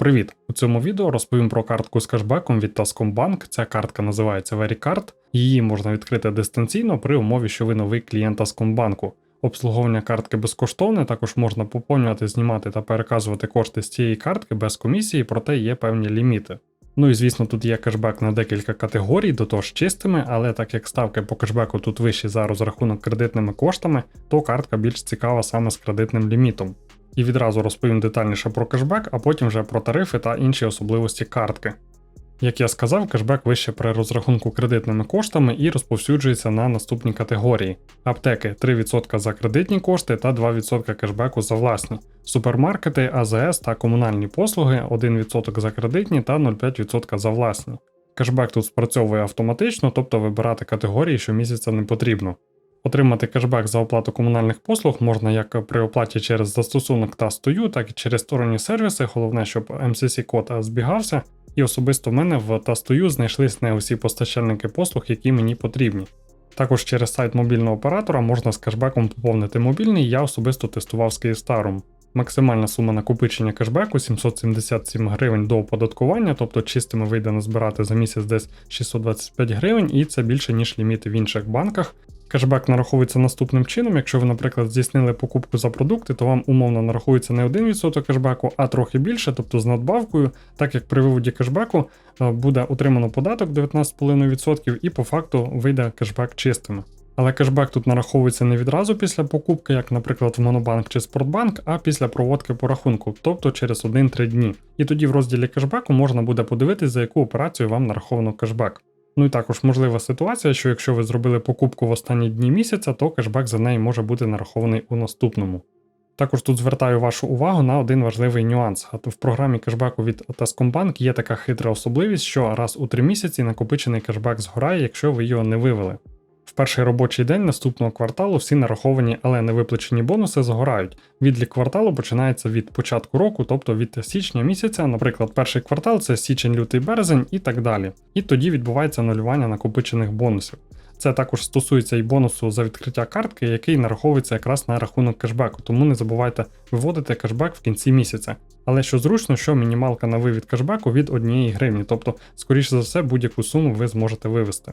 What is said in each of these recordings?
Привіт! У цьому відео розповім про картку з кешбеком від Tascombank. Ця картка називається VeryCard. Її можна відкрити дистанційно при умові, що ви новий клієнт Tascombank. Обслуговування картки безкоштовне, також можна поповнювати, знімати та переказувати кошти з цієї картки без комісії, проте є певні ліміти. Ну і звісно, тут є кешбек на декілька категорій, до того ж чистими, але так як ставки по кешбеку тут вищі за розрахунок кредитними коштами, то картка більш цікава саме з кредитним лімітом. І відразу розповім детальніше про кешбек, а потім вже про тарифи та інші особливості картки. Як я сказав, кешбек вище при розрахунку кредитними коштами і розповсюджується на наступні категорії: аптеки 3% за кредитні кошти та 2% кешбеку за власні, супермаркети, АЗС та комунальні послуги 1% за кредитні та 0,5% за власні. Кешбек тут спрацьовує автоматично, тобто вибирати категорії щомісяця не потрібно. Отримати кешбек за оплату комунальних послуг можна як при оплаті через застосунок та стою, так і через сторонні сервіси. Головне, щоб MCC код збігався. І особисто в мене в Тастою знайшлись не усі постачальники послуг, які мені потрібні. Також через сайт мобільного оператора можна з кешбеком поповнити мобільний, я особисто тестував з Київстаром. Максимальна сума накопичення кешбеку 777 гривень до оподаткування, тобто чистими вийде назбирати за місяць десь 625 гривень, і це більше, ніж ліміти в інших банках. Кешбек нараховується наступним чином. Якщо ви, наприклад, здійснили покупку за продукти, то вам умовно нарахується не 1% кешбеку, а трохи більше, тобто з надбавкою, так як при виводі кешбеку е, буде отримано податок 19,5% і по факту вийде кешбек чистими. Але кешбек тут нараховується не відразу після покупки, як, наприклад, в Монобанк чи Спортбанк, а після проводки по рахунку, тобто через 1-3 дні. І тоді в розділі кешбеку можна буде подивитись, за яку операцію вам нараховано кешбек. Ну і також можлива ситуація, що якщо ви зробили покупку в останні дні місяця, то кешбек за неї може бути нарахований у наступному. Також тут звертаю вашу увагу на один важливий нюанс. В програмі кешбеку від Tascombank є така хитра особливість, що раз у 3 місяці накопичений кешбек згорає, якщо ви його не вивели. В перший робочий день наступного кварталу всі нараховані, але не виплачені бонуси згорають. Відлік кварталу починається від початку року, тобто від січня місяця, наприклад, перший квартал це січень, лютий березень і так далі. І тоді відбувається нулювання накопичених бонусів. Це також стосується і бонусу за відкриття картки, який нараховується якраз на рахунок кешбеку, тому не забувайте виводити кешбек в кінці місяця. Але що зручно, що мінімалка на вивід кешбеку від 1 гривні, тобто, скоріше за все, будь-яку суму ви зможете вивести.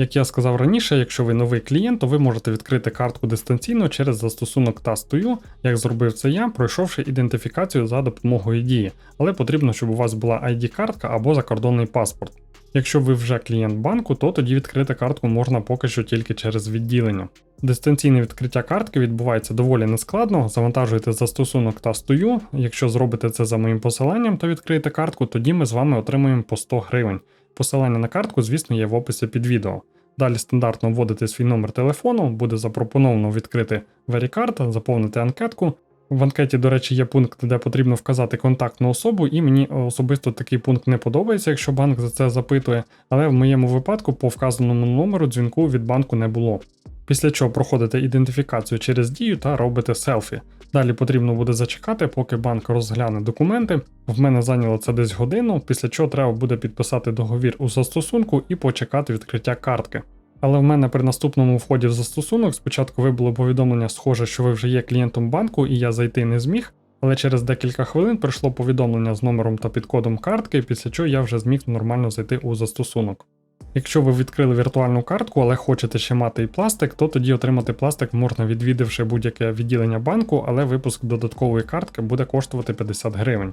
Як я сказав раніше, якщо ви новий клієнт, то ви можете відкрити картку дистанційно через застосунок Task2U, як зробив це я, пройшовши ідентифікацію за допомогою дії, але потрібно, щоб у вас була ID-картка або закордонний паспорт. Якщо ви вже клієнт банку, то тоді відкрити картку можна поки що тільки через відділення. Дистанційне відкриття картки відбувається доволі нескладно, завантажуєте застосунок Task2U, якщо зробите це за моїм посиланням, то відкриєте картку, тоді ми з вами отримуємо по 100 гривень. Посилання на картку, звісно, є в описі під відео. Далі стандартно вводите свій номер телефону, буде запропоновано відкрити VeryCard, заповнити анкетку. В анкеті, до речі, є пункт, де потрібно вказати контактну особу, і мені особисто такий пункт не подобається, якщо банк за це запитує, але в моєму випадку по вказаному номеру дзвінку від банку не було. Після чого проходите ідентифікацію через дію та робите селфі. Далі потрібно буде зачекати, поки банк розгляне документи. В мене зайняло це десь годину, після чого треба буде підписати договір у застосунку і почекати відкриття картки. Але в мене при наступному вході в застосунок спочатку вибуло повідомлення, схоже, що ви вже є клієнтом банку, і я зайти не зміг. Але через декілька хвилин прийшло повідомлення з номером та підкодом картки, після чого я вже зміг нормально зайти у застосунок. Якщо ви відкрили віртуальну картку, але хочете ще мати і пластик, то тоді отримати пластик можна відвідавши будь-яке відділення банку, але випуск додаткової картки буде коштувати 50 гривень.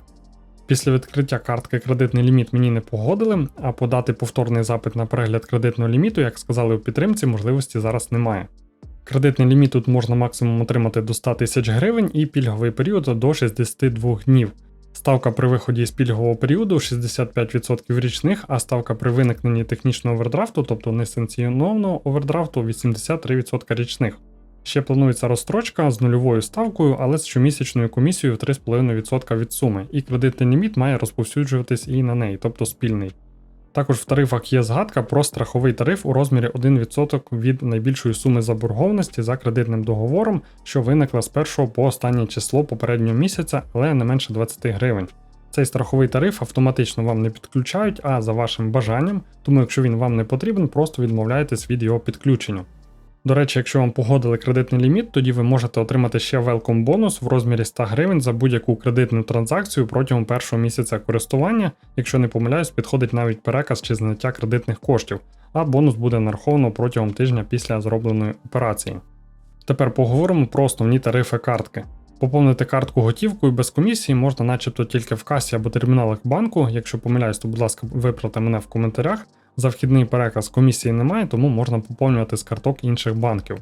Після відкриття картки кредитний ліміт мені не погодили, а подати повторний запит на перегляд кредитного ліміту, як сказали у підтримці, можливості зараз немає. Кредитний ліміт тут можна максимум отримати до 100 тисяч гривень і пільговий період до 62 днів. Ставка при виході з пільгового періоду 65% річних, а ставка при виникненні технічного овердрафту, тобто несанкціонованого овердрафту 83% річних. Ще планується розстрочка з нульовою ставкою, але з щомісячною комісією в 3,5% від суми, і кредитний ліміт має розповсюджуватись і на неї, тобто спільний. Також в тарифах є згадка про страховий тариф у розмірі 1% від найбільшої суми заборгованості за кредитним договором, що виникла з 1 по останнє число попереднього місяця, але не менше 20 гривень. Цей страховий тариф автоматично вам не підключають, а за вашим бажанням, тому якщо він вам не потрібен, просто відмовляєтесь від його підключення. До речі, якщо вам погодили кредитний ліміт, тоді ви можете отримати ще welcome бонус в розмірі 100 гривень за будь-яку кредитну транзакцію протягом першого місяця користування. Якщо не помиляюсь, підходить навіть переказ чи зняття кредитних коштів, а бонус буде нараховано протягом тижня після зробленої операції. Тепер поговоримо про основні тарифи картки. Поповнити картку готівкою без комісії можна начебто тільки в касі або терміналах банку. Якщо помиляюсь, то будь ласка, виправте мене в коментарях. За вхідний переказ комісії немає, тому можна поповнювати з карток інших банків.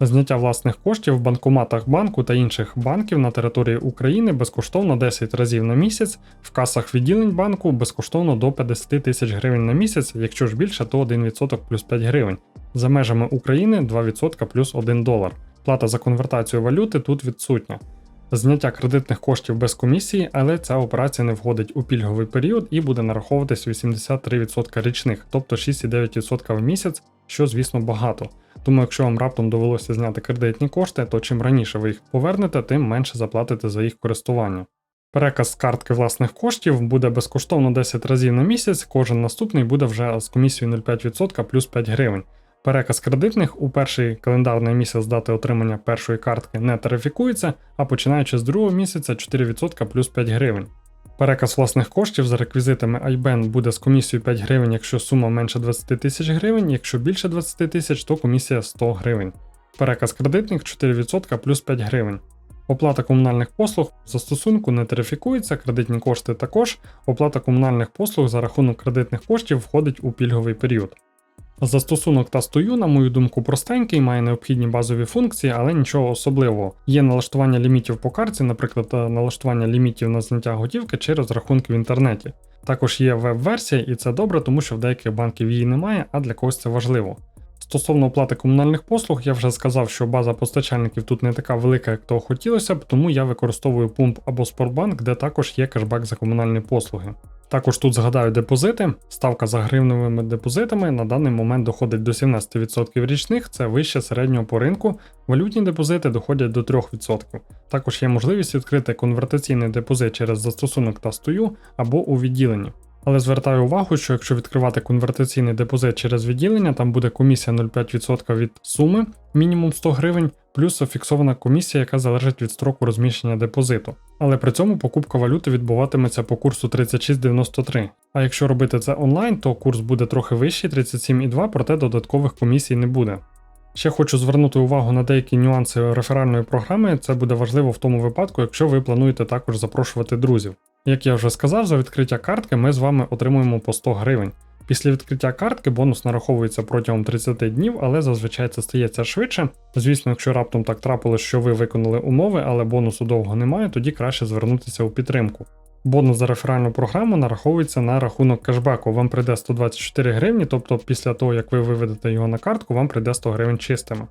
Зняття власних коштів в банкоматах банку та інших банків на території України безкоштовно 10 разів на місяць, в касах відділень банку безкоштовно до 50 тисяч гривень на місяць, якщо ж більше, то 1% плюс 5 гривень. За межами України 2% плюс 1 долар. Плата за конвертацію валюти тут відсутня. Зняття кредитних коштів без комісії, але ця операція не входить у пільговий період і буде нараховуватись 83% річних, тобто 6,9% в місяць, що звісно багато. Тому якщо вам раптом довелося зняти кредитні кошти, то чим раніше ви їх повернете, тим менше заплатите за їх користування. Переказ картки власних коштів буде безкоштовно 10 разів на місяць, кожен наступний буде вже з комісією 0,5% плюс 5 гривень. Переказ кредитних у перший календарний місяць дати отримання першої картки не тарифікується, а починаючи з другого місяця 4% плюс 5 гривень. Переказ власних коштів за реквізитами IBAN буде з комісією 5 гривень, якщо сума менше 20 тисяч гривень, якщо більше 20 тисяч, то комісія 100 гривень. Переказ кредитних 4% плюс 5 гривень. Оплата комунальних послуг застосунку не тарифікується, кредитні кошти також. Оплата комунальних послуг за рахунок кредитних коштів входить у пільговий період. Застосунок та стою, на мою думку, простенький, має необхідні базові функції, але нічого особливого. Є налаштування лімітів по карті, наприклад, налаштування лімітів на зняття готівки чи розрахунки в інтернеті. Також є веб-версія, і це добре, тому що в деяких банків її немає, а для когось це важливо. Стосовно оплати комунальних послуг, я вже сказав, що база постачальників тут не така велика, як того хотілося б, тому я використовую пумп або Спортбанк, де також є кешбек за комунальні послуги. Також тут згадаю депозити. Ставка за гривневими депозитами на даний момент доходить до 17% річних, це вище середнього по ринку. Валютні депозити доходять до 3%. Також є можливість відкрити конвертаційний депозит через застосунок та стою або у відділенні. Але звертаю увагу, що якщо відкривати конвертаційний депозит через відділення, там буде комісія 0,5% від суми, мінімум 100 гривень, плюс зафіксована комісія, яка залежить від строку розміщення депозиту. Але при цьому покупка валюти відбуватиметься по курсу 36,93. А якщо робити це онлайн, то курс буде трохи вищий 37,2, проте додаткових комісій не буде. Ще хочу звернути увагу на деякі нюанси реферальної програми. Це буде важливо в тому випадку, якщо ви плануєте також запрошувати друзів. Як я вже сказав, за відкриття картки ми з вами отримуємо по 100 гривень. Після відкриття картки бонус нараховується протягом 30 днів, але зазвичай це стається швидше. Звісно, якщо раптом так трапилось, що ви виконали умови, але бонусу довго немає, тоді краще звернутися у підтримку. Бонус за реферальну програму нараховується на рахунок кешбеку. Вам прийде 124 гривні, тобто після того, як ви виведете його на картку, вам прийде 100 гривень чистими.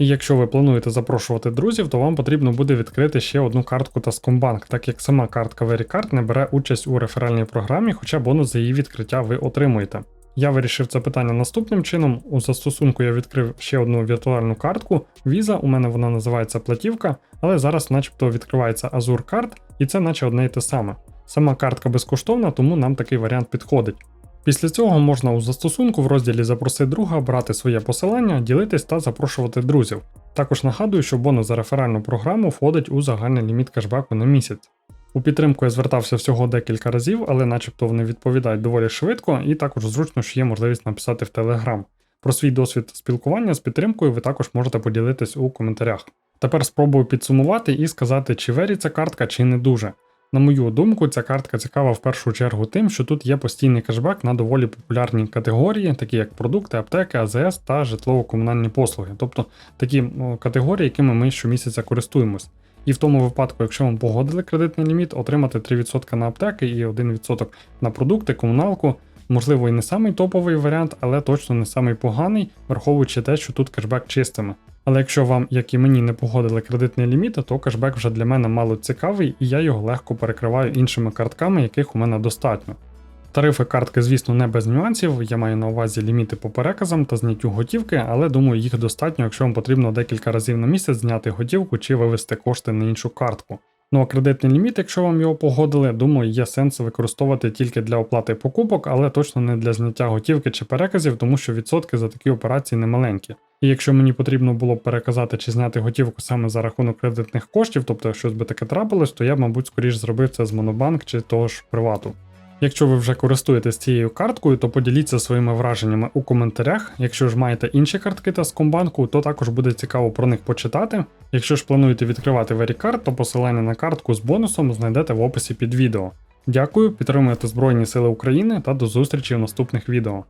І якщо ви плануєте запрошувати друзів, то вам потрібно буде відкрити ще одну картку Таскомбанк, так як сама картка VeryCard не бере участь у реферальній програмі, хоча бонус за її відкриття ви отримуєте. Я вирішив це питання наступним чином. У застосунку я відкрив ще одну віртуальну картку Visa, у мене вона називається платівка, але зараз начебто відкривається Azure Card, і це наче одне й те саме. Сама картка безкоштовна, тому нам такий варіант підходить. Після цього можна у застосунку в розділі Запроси друга брати своє посилання, ділитись та запрошувати друзів. Також нагадую, що бонус за реферальну програму входить у загальний ліміт кешбеку на місяць. У підтримку я звертався всього декілька разів, але начебто вони відповідають доволі швидко, і також зручно, що є можливість написати в Telegram. Про свій досвід спілкування з підтримкою ви також можете поділитись у коментарях. Тепер спробую підсумувати і сказати, чи вері ця картка, чи не дуже. На мою думку, ця картка цікава в першу чергу тим, що тут є постійний кешбек на доволі популярні категорії, такі як продукти, аптеки, АЗС та житлово-комунальні послуги, тобто такі категорії, якими ми щомісяця користуємось. І в тому випадку, якщо вам погодили кредитний ліміт, отримати 3% на аптеки і 1% на продукти, комуналку. Можливо, і не самий топовий варіант, але точно не самий поганий, враховуючи те, що тут кешбек чистими. Але якщо вам, як і мені, не погодили кредитний ліміт, то кешбек вже для мене мало цікавий, і я його легко перекриваю іншими картками, яких у мене достатньо. Тарифи картки, звісно, не без нюансів, я маю на увазі ліміти по переказам та зняттю готівки, але думаю, їх достатньо, якщо вам потрібно декілька разів на місяць зняти готівку чи вивести кошти на іншу картку. Ну а кредитний ліміт, якщо вам його погодили, думаю, є сенс використовувати тільки для оплати покупок, але точно не для зняття готівки чи переказів, тому що відсотки за такі операції немаленькі. І якщо мені потрібно було б переказати чи зняти готівку саме за рахунок кредитних коштів, тобто щось би таке трапилось, то я б, мабуть, скоріш зробив це з Монобанк чи того ж привату. Якщо ви вже користуєтесь цією карткою, то поділіться своїми враженнями у коментарях. Якщо ж маєте інші картки та Скомбанку, то також буде цікаво про них почитати. Якщо ж плануєте відкривати Vericard, то посилання на картку з бонусом знайдете в описі під відео. Дякую, підтримуйте Збройні Сили України та до зустрічі в наступних відео.